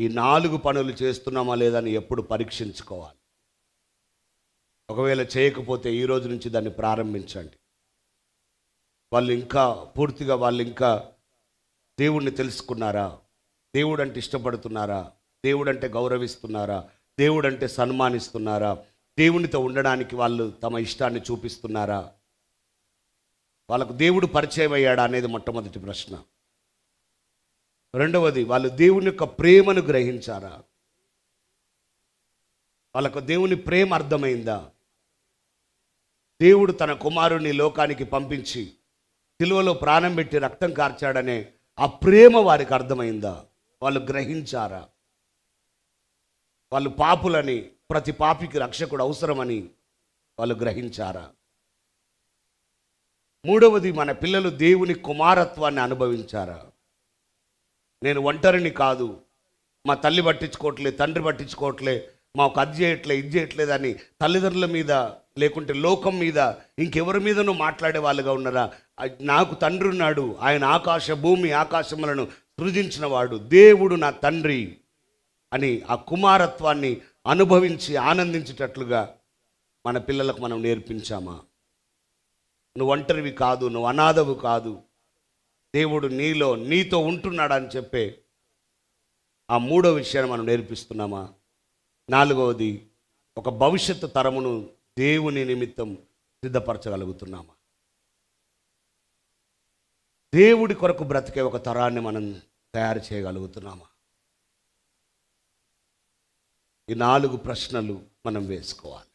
ఈ నాలుగు పనులు చేస్తున్నామా లేదని ఎప్పుడు పరీక్షించుకోవాలి. ఒకవేళ చేయకపోతే ఈ రోజు నుంచి దాన్ని ప్రారంభించండి. వాళ్ళు ఇంకా పూర్తిగా వాళ్ళు ఇంకా దేవుణ్ణి తెలుసుకున్నారా? దేవుడు అంటే ఇష్టపడుతున్నారా? దేవుడు అంటే గౌరవిస్తున్నారా? దేవుడు అంటే సన్మానిస్తున్నారా? దేవునితో ఉండడానికి వాళ్ళు తమ ఇష్టాన్ని చూపిస్తున్నారా? వాళ్ళకు దేవుడు పరిచయం అయ్యాడా అనేది మొట్టమొదటి ప్రశ్న. రెండవది వాళ్ళు దేవుని యొక్క ప్రేమను గ్రహించారా? వాళ్ళకు దేవుని ప్రేమ అర్థమైందా? దేవుడు తన కుమారుని లోకానికి పంపించి సిలువలో ప్రాణం పెట్టి రక్తం కార్చాడనే ఆ ప్రేమ వారికి అర్థమైందా? వాళ్ళు గ్రహించారా? వాళ్ళు పాపులని ప్రతి పాపికి రక్షకుడు అవసరమని వాళ్ళు గ్రహించారా? మూడవది మన పిల్లలు దేవుని కుమారత్వాన్ని అనుభవించారా? నేను ఒంటరిని కాదు. మా తల్లి పట్టించుకోవట్లే తండ్రి పట్టించుకోవట్లే మాకు అది చేయట్లే ఇది అని తల్లిదండ్రుల మీద లేకుంటే లోకం మీద ఇంకెవరి మీదనూ మాట్లాడే వాళ్ళుగా ఉన్నారా? నాకు తండ్రి ఉన్నాడు. ఆయన ఆకాశ భూమి ఆకాశములను సృజించిన వాడు. దేవుడు నా తండ్రి అని ఆ కుమారత్వాన్ని అనుభవించి ఆనందించేటట్లుగా మన పిల్లలకు మనం నేర్పించామా? నువ్వు ఒంటరివి కాదు నువ్వు అనాథవు కాదు. దేవుడు నీలో నీతో ఉంటున్నాడని చెప్పే ఆ మూడో విషయాన్ని మనం నేర్పిస్తున్నామా? నాలుగవది ఒక భవిష్యత్తు తరమును దేవుని నిమిత్తం సిద్ధపరచగలుగుతున్నామా? దేవుడి కొరకు బ్రతికే ఒక తరాన్ని మనం తయారు చేయగలుగుతున్నామా? ఈ నాలుగు ప్రశ్నలు మనం వేసుకోవాలి.